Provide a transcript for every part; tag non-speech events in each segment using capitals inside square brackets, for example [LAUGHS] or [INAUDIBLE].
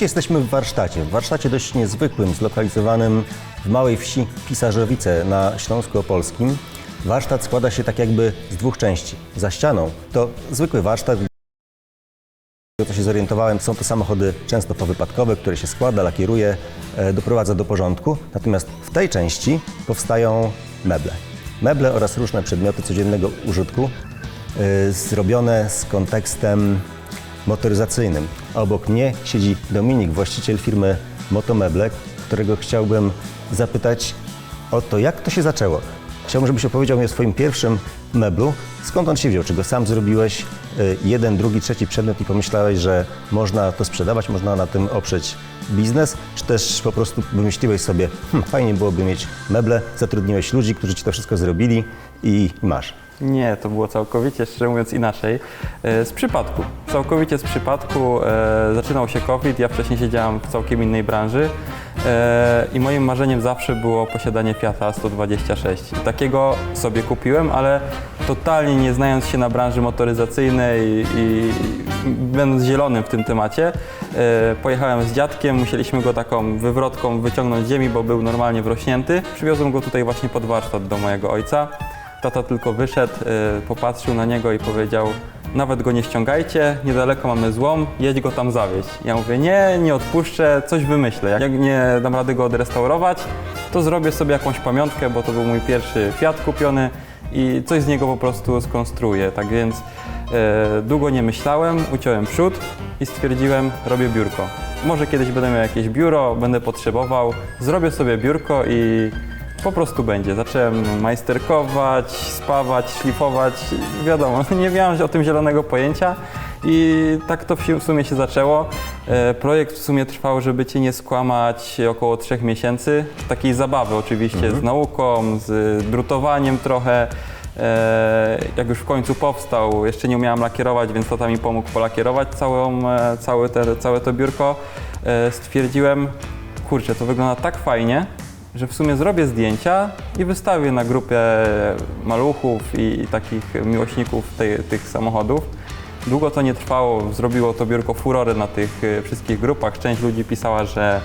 Dziś jesteśmy w warsztacie. W warsztacie dość niezwykłym, zlokalizowanym w małej wsi Pisarzowice na Śląsku Opolskim. Warsztat składa się tak jakby z dwóch części. Za ścianą to zwykły warsztat, to się zorientowałem, są to samochody często powypadkowe, które się składa, lakieruje, e, doprowadza do porządku. Natomiast w tej części powstają meble. Meble oraz różne przedmioty codziennego użytku, e, zrobione z kontekstem motoryzacyjnym. A obok mnie siedzi Dominik, właściciel firmy Motomeble, którego chciałbym zapytać o to, jak to się zaczęło. Chciałbym, żebyś opowiedział mi o swoim pierwszym meblu. Skąd on się wziął? Czy go sam zrobiłeś? Y, Jeden, drugi, trzeci przedmiot i pomyślałeś, że można to sprzedawać, można na tym oprzeć biznes? Czy też po prostu wymyśliłeś sobie, hm, fajnie byłoby mieć meble, zatrudniłeś ludzi, którzy ci to wszystko zrobili i masz? Nie, to było całkowicie, szczerze mówiąc, inaczej. E, Z przypadku. Całkowicie z przypadku. E, zaczynał się COVID, ja wcześniej siedziałem w całkiem innej branży e, i moim marzeniem zawsze było posiadanie Fiata 126. I takiego sobie kupiłem, ale totalnie nie znając się na branży motoryzacyjnej i, będąc zielonym w tym temacie, pojechałem z dziadkiem, musieliśmy go taką wywrotką wyciągnąć z ziemi, bo był normalnie wrośnięty. Przywiozłem go tutaj właśnie pod warsztat do mojego ojca. Tata tylko wyszedł, y, popatrzył na niego i powiedział: Nawet go nie ściągajcie, niedaleko mamy złom, jedź go tam zawieźć. Ja mówię: Nie, nie odpuszczę, coś wymyślę. Jak nie dam rady go odrestaurować, to zrobię sobie jakąś pamiątkę, bo to był mój pierwszy Fiat kupiony i coś z niego po prostu skonstruuję. Tak więc y, długo nie myślałem, uciąłem przód i stwierdziłem: Robię biurko. Może kiedyś będę miał jakieś biuro, będę potrzebował, zrobię sobie biurko i po prostu będzie. Zacząłem majsterkować, spawać, szlifować. Wiadomo, [LAUGHS] nie miałem o tym zielonego pojęcia i tak to w sumie się zaczęło. E, Projekt w sumie trwał, żeby cię nie skłamać, około trzech miesięcy. Takiej zabawy oczywiście z nauką, z drutowaniem trochę. E, Jak już w końcu powstał, jeszcze nie umiałem lakierować, więc tata mi pomógł polakierować całą, e, całe, te, całe to biurko. Stwierdziłem, kurczę, to wygląda tak fajnie, że w sumie zrobię zdjęcia i wystawię na grupie maluchów i takich miłośników tych samochodów. Długo to nie trwało, zrobiło to biurko furory na tych y, wszystkich grupach. Część ludzi pisała, że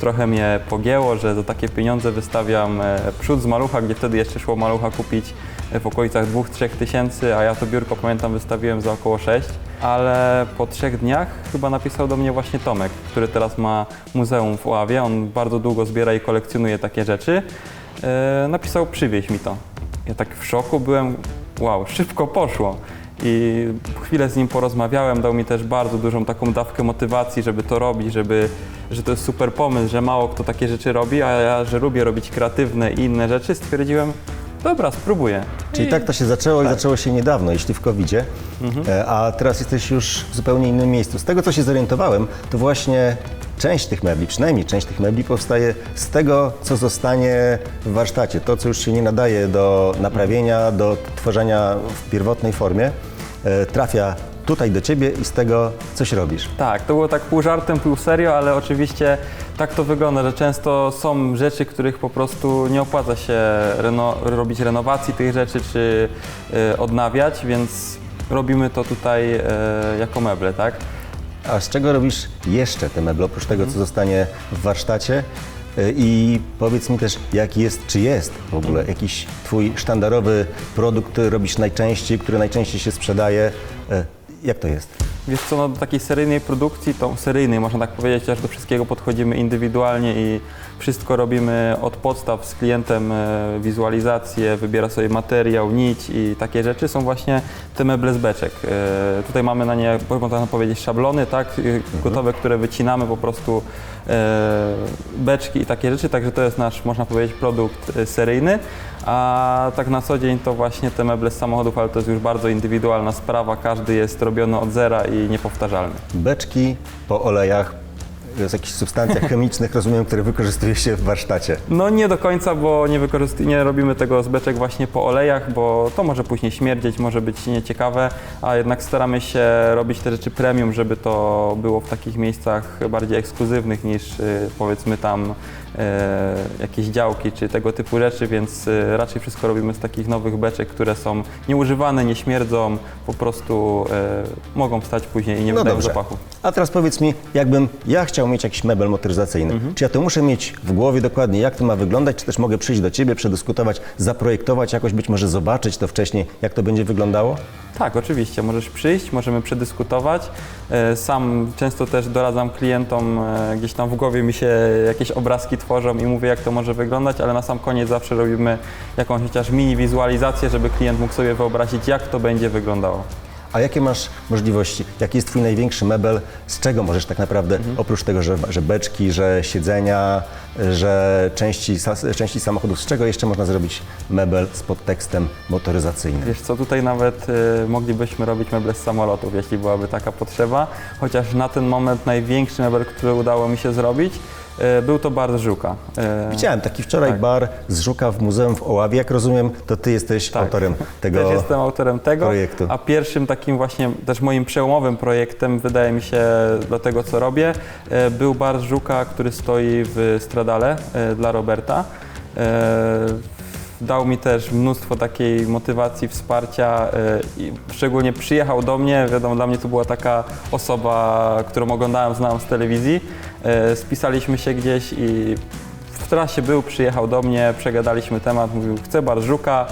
trochę mnie pogięło, że za takie pieniądze wystawiam e, przód z malucha, gdzie wtedy jeszcze szło malucha kupić w okolicach 2-3 tysięcy, a ja to biurko pamiętam wystawiłem za około 6. Ale po trzech dniach chyba napisał do mnie właśnie Tomek, który teraz ma muzeum w Oławie. On bardzo długo zbiera i kolekcjonuje takie rzeczy. E, napisał przywieź mi to. Ja tak w szoku byłem, wow, szybko poszło. I chwilę z nim porozmawiałem, dał mi też bardzo dużą taką dawkę motywacji, żeby to robić, żeby, że to jest super pomysł, że mało kto takie rzeczy robi, a ja, że lubię robić kreatywne i inne rzeczy, stwierdziłem, dobra, spróbuję. Czyli tak to się zaczęło i zaczęło się niedawno, jeśli w covid a teraz jesteś już w zupełnie innym miejscu. Z tego, co się zorientowałem, to właśnie część tych mebli, przynajmniej część tych mebli powstaje z tego, co zostanie w warsztacie. To, co już się nie nadaje do naprawienia, do tworzenia w pierwotnej formie, e, trafia tutaj do ciebie i z tego coś robisz. Tak, to było tak pół żartem, pół serio, ale oczywiście tak to wygląda, że często są rzeczy, których po prostu nie opłaca się reno, robić renowacji tych rzeczy czy y, odnawiać, więc robimy to tutaj y, jako meble, tak? A z czego robisz jeszcze te meble, oprócz tego, co zostanie w warsztacie? E, I powiedz mi też, jaki jest, czy jest w ogóle jakiś twój sztandarowy produkt, który robisz najczęściej, który najczęściej się sprzedaje? Jak to jest? Wiesz co, no do takiej seryjnej produkcji, to seryjnej można tak powiedzieć, aż do wszystkiego podchodzimy indywidualnie i wszystko robimy od podstaw z klientem, e, wizualizację, wybiera sobie materiał, nić i takie rzeczy. Są właśnie te meble z beczek. E, Tutaj mamy na nie, można powiedzieć, szablony, tak, e, gotowe, które wycinamy po prostu beczki i takie rzeczy, także to jest nasz, można powiedzieć, produkt seryjny, a tak na co dzień to właśnie te meble z samochodów, ale to jest już bardzo indywidualna sprawa, każdy jest robiony od zera i niepowtarzalny. Beczki po olejach, z jakichś substancjach chemicznych, rozumiem, które wykorzystuje się w warsztacie. No nie do końca, bo nie, wykorzyst- nie robimy tego z beczek właśnie po olejach, bo to może później śmierdzieć, może być nieciekawe, a jednak staramy się robić te rzeczy premium, żeby to było w takich miejscach bardziej ekskluzywnych niż y, powiedzmy tam jakieś działki czy tego typu rzeczy, więc y, raczej wszystko robimy z takich nowych beczek, które są nieużywane, nie śmierdzą, po prostu y, mogą stać później i nie No wydają dobrze. zapachu. A teraz powiedz mi, jakbym ja chciał mieć jakiś mebel motoryzacyjny, czy ja to muszę mieć w głowie dokładnie, jak to ma wyglądać, czy też mogę przyjść do Ciebie, przedyskutować, zaprojektować jakoś, być może zobaczyć to wcześniej, jak to będzie wyglądało? Tak, oczywiście. Możesz przyjść, możemy przedyskutować. E, Sam często też doradzam klientom, e, gdzieś tam w głowie mi się jakieś obrazki tworzą i mówię, jak to może wyglądać, ale na sam koniec zawsze robimy jakąś chociaż mini wizualizację, żeby klient mógł sobie wyobrazić, jak to będzie wyglądało. A jakie masz możliwości? Jaki jest Twój największy mebel? Z czego możesz tak naprawdę, oprócz tego, że, że beczki, że siedzenia, że części, części samochodów, z czego jeszcze można zrobić mebel z podtekstem motoryzacyjnym? Wiesz co, tutaj nawet e, moglibyśmy robić meble z samolotów, jeśli byłaby taka potrzeba, chociaż na ten moment największy mebel, który udało mi się zrobić, był to bar z żuka. E, Widziałem taki wczoraj Tak. bar z Żuka w Muzeum w Oławie. Jak rozumiem, to Ty jesteś Tak. autorem tego. Też jestem autorem tego, projektu. a pierwszym takim właśnie też moim przełomowym projektem, wydaje mi się, dla tego co robię, e, był bar Żuka, który stoi w Stradale e, dla Roberta. Dał mi też mnóstwo takiej motywacji, wsparcia e, i szczególnie przyjechał do mnie, wiadomo, dla mnie to była taka osoba, którą oglądałem, znałem z telewizji. E, Spisaliśmy się gdzieś i w trasie był, przyjechał do mnie, przegadaliśmy temat, mówił, chcę bar Żuka,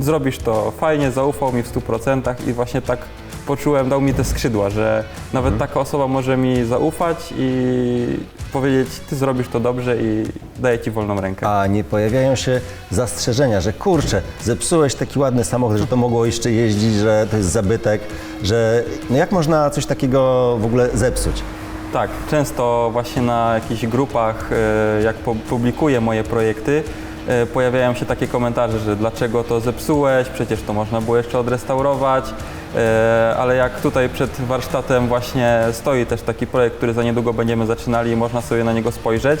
zrobisz to fajnie, zaufał mi w 100% i właśnie tak poczułem, dał mi te skrzydła, że nawet taka osoba może mi zaufać i powiedzieć, ty zrobisz to dobrze i daję ci wolną rękę. A nie pojawiają się zastrzeżenia, że kurczę, zepsułeś taki ładny samochód, że to mogło jeszcze jeździć, że to jest zabytek, że no jak można coś takiego w ogóle zepsuć? Tak, często właśnie na jakichś grupach, e, jak pu- publikuję moje projekty, pojawiają się takie komentarze, że dlaczego to zepsułeś, przecież to można było jeszcze odrestaurować, e, ale jak tutaj przed warsztatem właśnie stoi też taki projekt, który za niedługo będziemy zaczynali i można sobie na niego spojrzeć,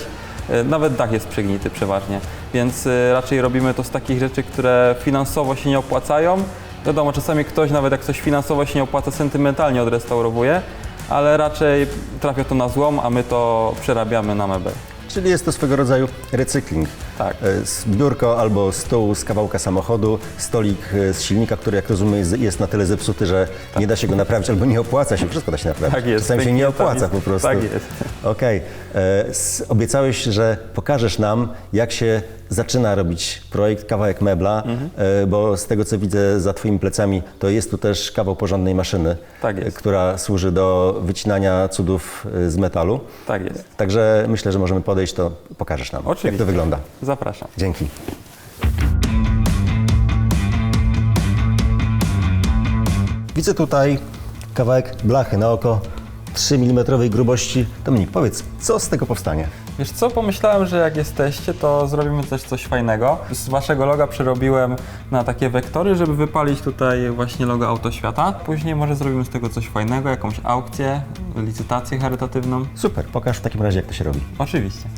e, nawet dach jest przegnity przeważnie, więc e, raczej robimy to z takich rzeczy, które finansowo się nie opłacają. Wiadomo, czasami ktoś nawet jak coś finansowo się nie opłaca, sentymentalnie odrestaurowuje, ale raczej trafia to na złom, a my to przerabiamy na mebel. Czyli jest to swego rodzaju recykling. Tak. E, z- Biurko albo stół z kawałka samochodu, stolik e, z silnika, który jak rozumiem jest, na tyle zepsuty, że nie da się go naprawić albo nie opłaca się, wszystko da się naprawić. Tak jest. Czasami się nie tam opłaca jest. po prostu. Tak jest. Okej. E, s- Obiecałeś, że pokażesz nam, jak się zaczyna robić projekt kawałek mebla, Mhm. e, bo z tego co widzę za Twoimi plecami, to jest tu też kawał porządnej maszyny, Tak e, która służy do wycinania cudów e, z metalu. Tak jest. Także myślę, że możemy podejść, to pokażesz nam, jak Oczywiście. to wygląda. Zapraszam. Dzięki. Widzę tutaj kawałek blachy na oko 3 mm grubości. Dominik, powiedz, co z tego powstanie? Wiesz co, pomyślałem, że jak jesteście, to zrobimy też coś fajnego. Z waszego loga przerobiłem na takie wektory, żeby wypalić tutaj właśnie logo Autoświata. Później może zrobimy z tego coś fajnego, jakąś aukcję, licytację charytatywną. Super, pokaż w takim razie, jak to się robi. Oczywiście.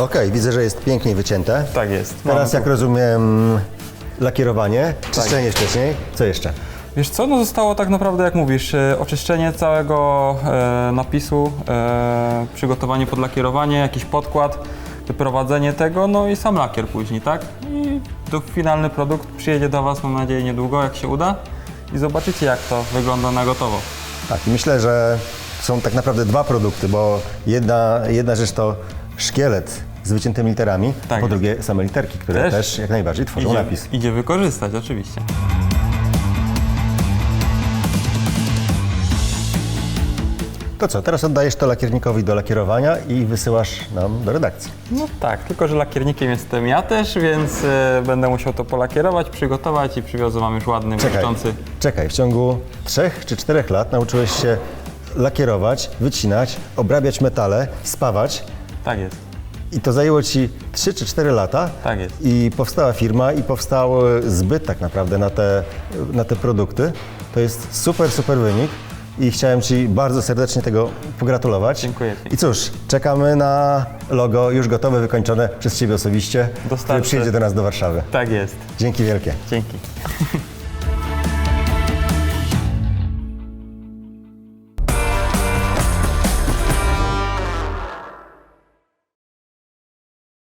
Okej, widzę, że jest pięknie wycięte. Tak jest. Teraz, Mamy jak tu- rozumiem, lakierowanie, czyszczenie wcześniej. Co jeszcze? Wiesz co, no zostało tak naprawdę jak mówisz, e, oczyszczenie całego e, napisu, e, przygotowanie pod lakierowanie, jakiś podkład, wyprowadzenie tego, no i sam lakier później, tak? I to finalny produkt przyjedzie do Was, mam nadzieję, niedługo, jak się uda i zobaczycie, jak to wygląda na gotowo. Tak, i myślę, że są tak naprawdę dwa produkty, bo jedna, jedna rzecz to szkielet z wyciętymi literami, Tak po jest. drugie same literki, które Też. też, jak najbardziej tworzą Idzie, napis. idzie wykorzystać, oczywiście. To co, teraz oddajesz to lakiernikowi do lakierowania i wysyłasz nam do redakcji. No tak, tylko że lakiernikiem jestem ja też, więc e, będę musiał to polakierować, przygotować i przywiozę Wam już ładny, Czekaj, błyszczący. czekaj, w ciągu trzech czy czterech lat nauczyłeś się lakierować, wycinać, obrabiać metale, spawać Tak jest. I to zajęło Ci 3 czy 4 lata. Tak jest. I powstała firma i powstał zbyt tak naprawdę na te, na te produkty. To jest super, super wynik i chciałem Ci bardzo serdecznie tego pogratulować. Dziękuję. I cóż, czekamy na logo już gotowe, wykończone przez Ciebie osobiście, które Dostarczę. przyjedzie do nas do Warszawy. Tak jest. Dzięki wielkie. Dzięki. [LAUGHS]